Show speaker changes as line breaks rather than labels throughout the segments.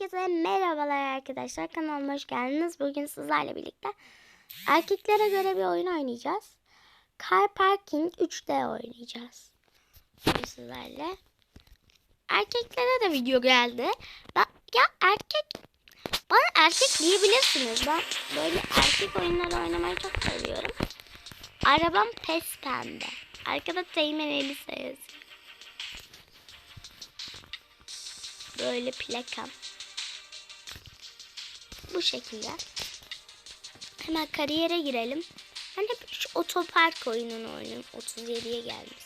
Herkese merhabalar arkadaşlar. Kanalıma hoş geldiniz. Bugün sizlerle birlikte erkeklere göre bir oyun oynayacağız. Car Parking 3D oynayacağız. Bugün sizlerle. Erkeklere de video geldi. Ben, ya erkek bana erkek diyebilirsiniz. Ben böyle erkek oyunları oynamayı çok seviyorum. Arabam pes pembe. Arkada Teğmen Elisa yazıyor. Böyle plakam. Bu şekilde. Hemen kariyere girelim. Ben hep şu otopark oyununu oynuyorum. 37'ye gelmiş.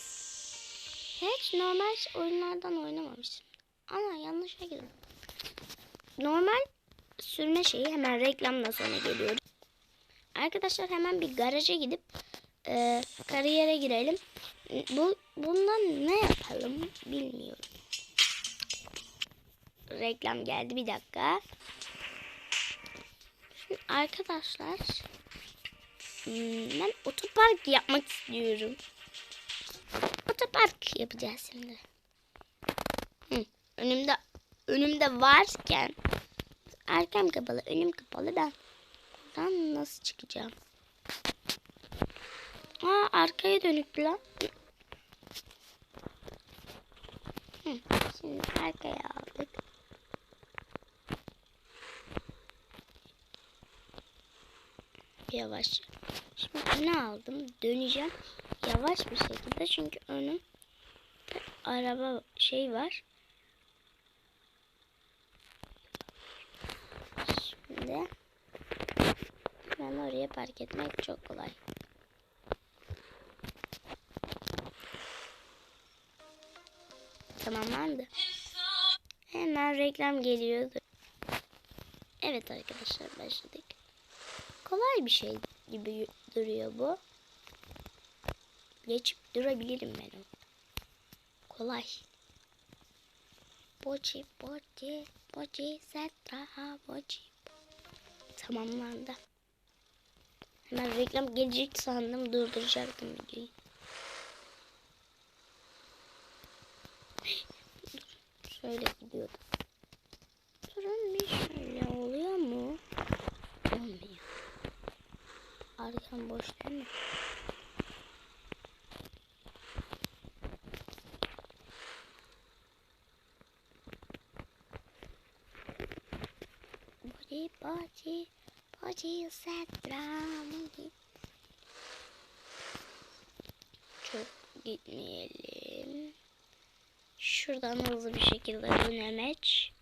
Hiç normal oyunlardan oynamamıştım. Ana yanlışa girdim. Normal sürme şeyi hemen reklamdan sonra geliyor. Arkadaşlar hemen bir garaja gidip e, kariyere girelim. Bu bundan ne yapalım bilmiyorum reklam geldi bir dakika. Arkadaşlar hmm, ben otopark yapmak istiyorum. Otopark yapacağız şimdi. Hı, önümde önümde varken arkam kapalı, önüm kapalı ben buradan nasıl çıkacağım? Aa arkaya dönüktü lan. Hı, şimdi arkaya aldık. Yavaş. Şimdi öne aldım. Döneceğim. Yavaş bir şekilde çünkü önüm araba şey var. Şimdi ben oraya park etmek çok kolay. Tamamlandı. Hemen reklam geliyordu. Evet arkadaşlar başladık kolay bir şey gibi duruyor bu. Geçip durabilirim ben onu. Kolay. Boci, boci, boci, setra, boci. Tamamlandı. Hemen reklam gelecek sandım durduracaktım videoyu. Şöyle gidiyordum. Durun bir şöyle oluyor mu? Olmuyor. Arkam boş değil mi? Body body body setra body. Çok gitmeyelim. Şuradan hızlı bir şekilde dönemeç.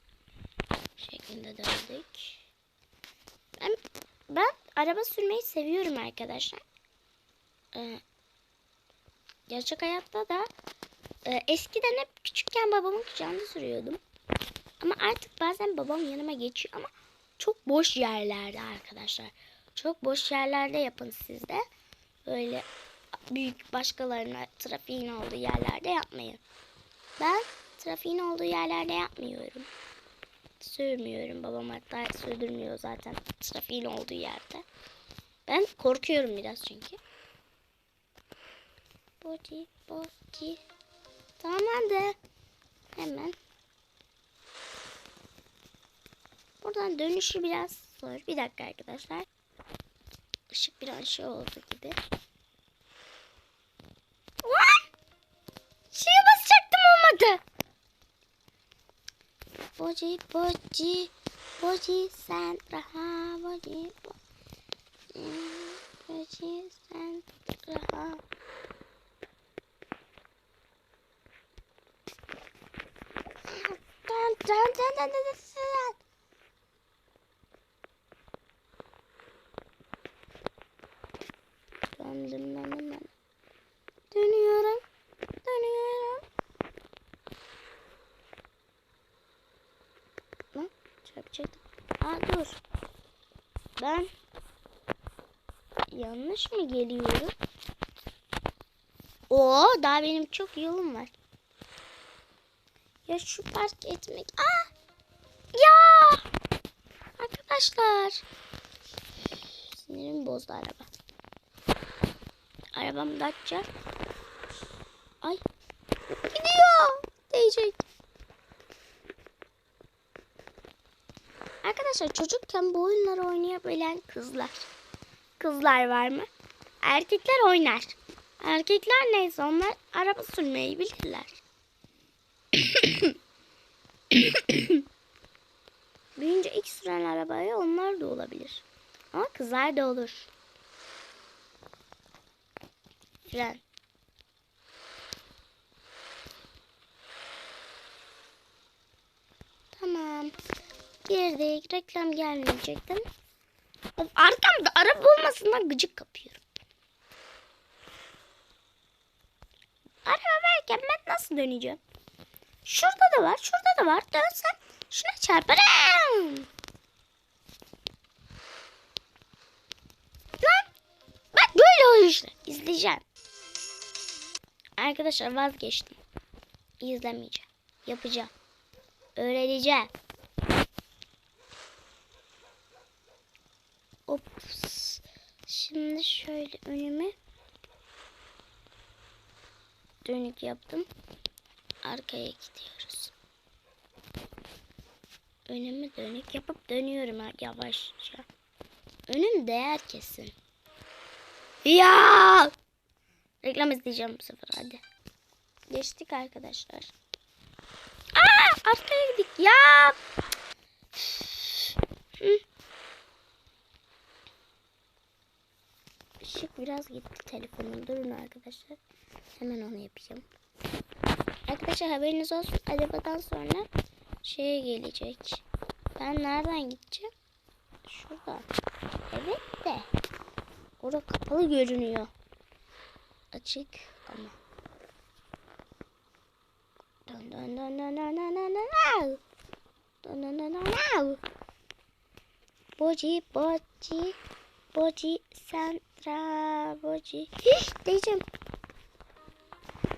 Şeklinde döndük. Ben, ben araba sürmeyi seviyorum arkadaşlar. Ee, gerçek hayatta da e, eskiden hep küçükken babamın kucağında sürüyordum. Ama artık bazen babam yanıma geçiyor ama çok boş yerlerde arkadaşlar. Çok boş yerlerde yapın siz de. Böyle büyük başkalarına trafiğin olduğu yerlerde yapmayın. Ben trafiğin olduğu yerlerde yapmıyorum sürmüyorum. Babam hatta sürdürmüyor zaten trafiğin olduğu yerde. Ben korkuyorum biraz çünkü. Body, body. Tamamlandı. Hemen. Buradan dönüşü biraz zor. Bir dakika arkadaşlar. Işık biraz şey oldu gibi. Boci boci boci sen raha boci boci sen raha Dön dön dön dön dön dön Döndüm ben hemen. Dönüyorum. Dönüyorum. Lan çarpacaktım. Aa dur. Ben yanlış mı geliyorum? Oo daha benim çok yolum var. Ya şu park etmek. Aa! Ya! Arkadaşlar. Sinirim bozdu araba. Arabam Dacia. Ay. Gidiyor. Değecek. Arkadaşlar çocukken bu oyunları oynayabilen kızlar. Kızlar var mı? Erkekler oynar. Erkekler neyse onlar araba sürmeyi bilirler. Büyünce ilk süren arabaya onlar da olabilir. Ama kızlar da olur. Fren. Tamam. Girdik. Reklam gelmeyecektim. Of, arkamda araba olmasından gıcık kapıyorum. Araba varken ben nasıl döneceğim? Şurada da var, şurada da var. Dönsem şuna çarparım. Lan bak böyle oluyor işte. İzleyeceğim. Arkadaşlar vazgeçtim. İzlemeyeceğim. Yapacağım. Öğreneceğim. Ops. Şimdi şöyle önümü dönük yaptım. Arkaya gidiyoruz. Önümü dönük yapıp dönüyorum yavaşça. Önüm değer kesin. Ya! Reklam izleyeceğim bu sefer hadi. Geçtik arkadaşlar. Aa, arkaya gidik. Ya! Hı. Işık biraz gitti telefonum. Durun arkadaşlar. Hemen onu yapacağım. Arkadaşlar haberiniz olsun. Arabadan sonra şeye gelecek. Ben nereden gideceğim? Şuradan. Evet de. Orada kapalı görünüyor. Açık ama. Dön dön dön dön dön dön dön dön. Dön dön dön dön dön. Boci boci. Boci Sandra Boci. Hih, diyeceğim.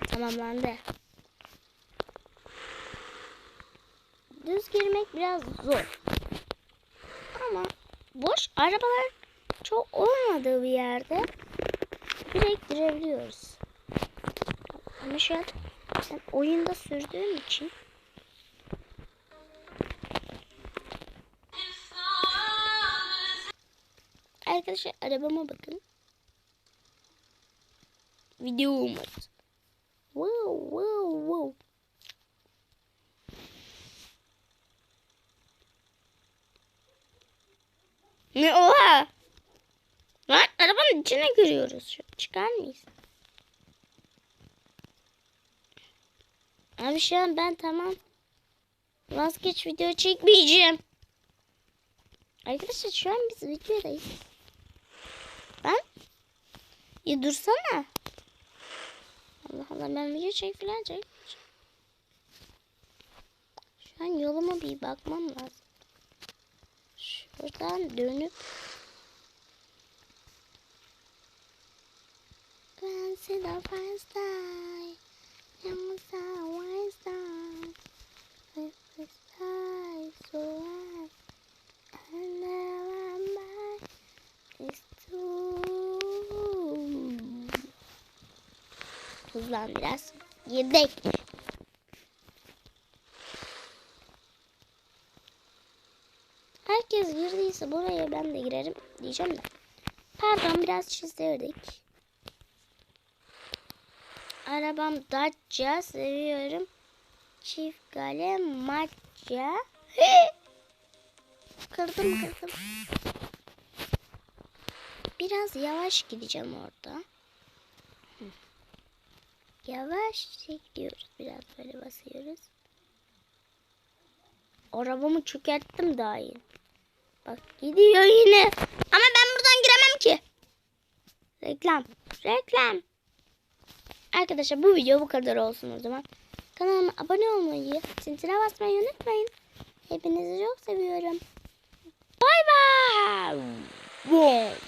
Tamamlandı. Düz girmek biraz zor. Ama boş arabalar çok olmadığı bir yerde direkt girebiliyoruz. Ama şu an ben oyunda sürdüğüm için Arkadaşlar arabama bakın. Videomuz. Wow wow wow. Ne oha? Lan arabanın içine giriyoruz. Şu, çıkar mıyız? Abi şu an ben tamam. Vazgeç video çekmeyeceğim. Arkadaşlar şu an biz videodayız. Ben? Ya dursana. Allah Allah ben video çek falan çek. Şu an yoluma bir bakmam lazım. Şuradan dönüp Consider Feinstein Hızlan biraz Girdik Herkes girdiyse buraya ben de girerim diyeceğim de. Pardon biraz çizdirdik. Arabam Dacia seviyorum. Çift kale Macca. kırdım kırdım. Biraz yavaş gideceğim orada. Hı. Yavaş gidiyoruz. Biraz böyle basıyoruz. Arabamı çökerttim daha iyi. Bak gidiyor yine. Ama ben buradan giremem ki. Reklam. Reklam. Arkadaşlar bu video bu kadar olsun o zaman. Kanalıma abone olmayı, zintine basmayı unutmayın. Hepinizi çok seviyorum. Bay bay.